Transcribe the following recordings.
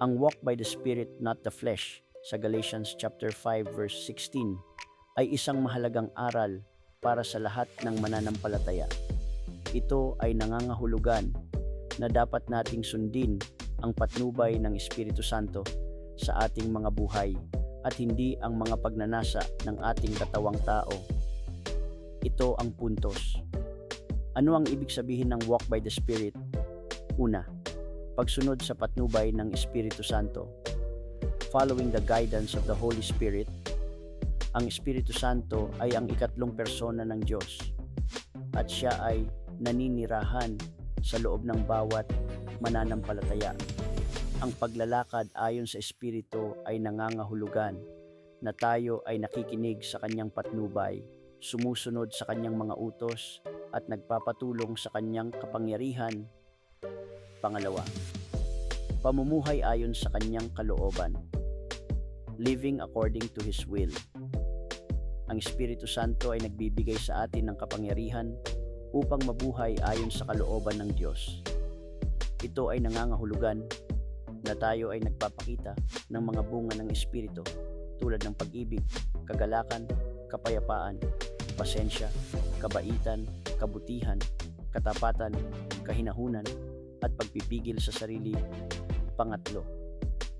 Ang walk by the Spirit, not the flesh, sa Galatians chapter 5 verse 16 ay isang mahalagang aral para sa lahat ng mananampalataya. Ito ay nangangahulugan na dapat nating sundin ang patnubay ng Espiritu Santo sa ating mga buhay at hindi ang mga pagnanasa ng ating katawang tao. Ito ang puntos. Ano ang ibig sabihin ng walk by the Spirit? Una, pagsunod sa patnubay ng Espiritu Santo. Following the guidance of the Holy Spirit, ang Espiritu Santo ay ang ikatlong persona ng Diyos at siya ay naninirahan sa loob ng bawat mananampalataya. Ang paglalakad ayon sa Espiritu ay nangangahulugan na tayo ay nakikinig sa kanyang patnubay, sumusunod sa kanyang mga utos at nagpapatulong sa kanyang kapangyarihan. Pangalawa, pamumuhay ayon sa kanyang kalooban, living according to His will. Ang Espiritu Santo ay nagbibigay sa atin ng kapangyarihan upang mabuhay ayon sa kalooban ng Diyos. Ito ay nangangahulugan na tayo ay nagpapakita ng mga bunga ng Espiritu tulad ng pag-ibig, kagalakan, kapayapaan, pasensya, kabaitan, kabutihan, katapatan, kahinahunan, at pagpipigil sa sarili. Pangatlo,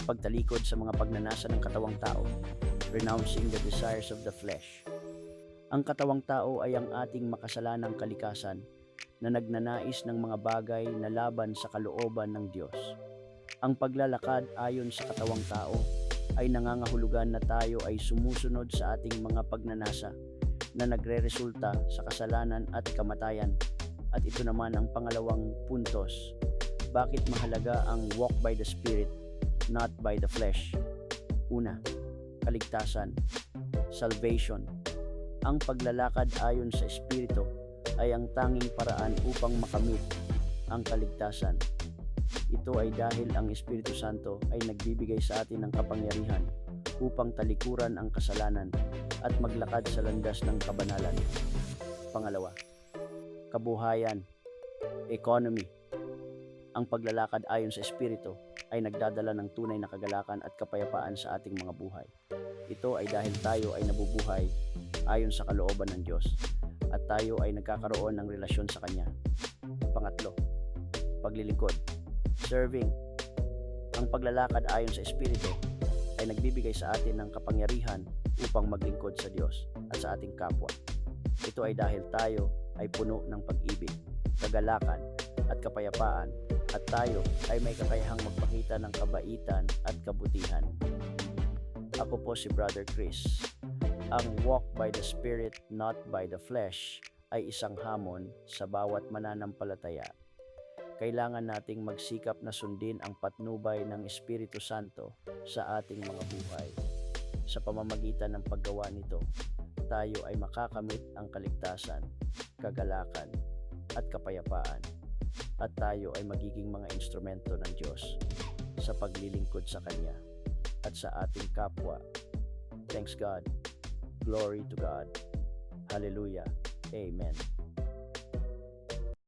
pagtalikod sa mga pagnanasa ng katawang tao, renouncing the desires of the flesh. Ang katawang tao ay ang ating makasalanang kalikasan na nagnanais ng mga bagay na laban sa kalooban ng Diyos. Ang paglalakad ayon sa katawang tao ay nangangahulugan na tayo ay sumusunod sa ating mga pagnanasa na nagre-resulta sa kasalanan at kamatayan. At ito naman ang pangalawang puntos. Bakit mahalaga ang walk by the Spirit, not by the flesh? Una, kaligtasan, salvation. Ang paglalakad ayon sa Espiritu ay ang tanging paraan upang makamit ang kaligtasan. Ito ay dahil ang Espiritu Santo ay nagbibigay sa atin ng kapangyarihan upang talikuran ang kasalanan at maglakad sa landas ng kabanalan. Pangalawa, kabuhayan, economy. Ang paglalakad ayon sa Espiritu ay nagdadala ng tunay na kagalakan at kapayapaan sa ating mga buhay. Ito ay dahil tayo ay nabubuhay ayon sa kalooban ng Diyos at tayo ay nagkakaroon ng relasyon sa Kanya. Pangatlo, paglilingkod, serving. Ang paglalakad ayon sa Espiritu ay nagbibigay sa atin ng kapangyarihan upang maglingkod sa Diyos at sa ating kapwa. Ito ay dahil tayo ay puno ng pag-ibig, kagalakan at kapayapaan at tayo ay may kakayahang magpakita ng kabaitan at kabutihan. Ako po si Brother Chris. Ang walk by the Spirit, not by the flesh ay isang hamon sa bawat mananampalataya. Kailangan nating magsikap na sundin ang patnubay ng Espiritu Santo sa ating mga buhay. Sa pamamagitan ng paggawa nito, tayo ay makakamit ang kaligtasan, kagalakan, at kapayapaan at tayo ay magiging mga instrumento ng Diyos sa paglilingkod sa Kanya at sa ating kapwa. Thanks God. Glory to God. Hallelujah. Amen.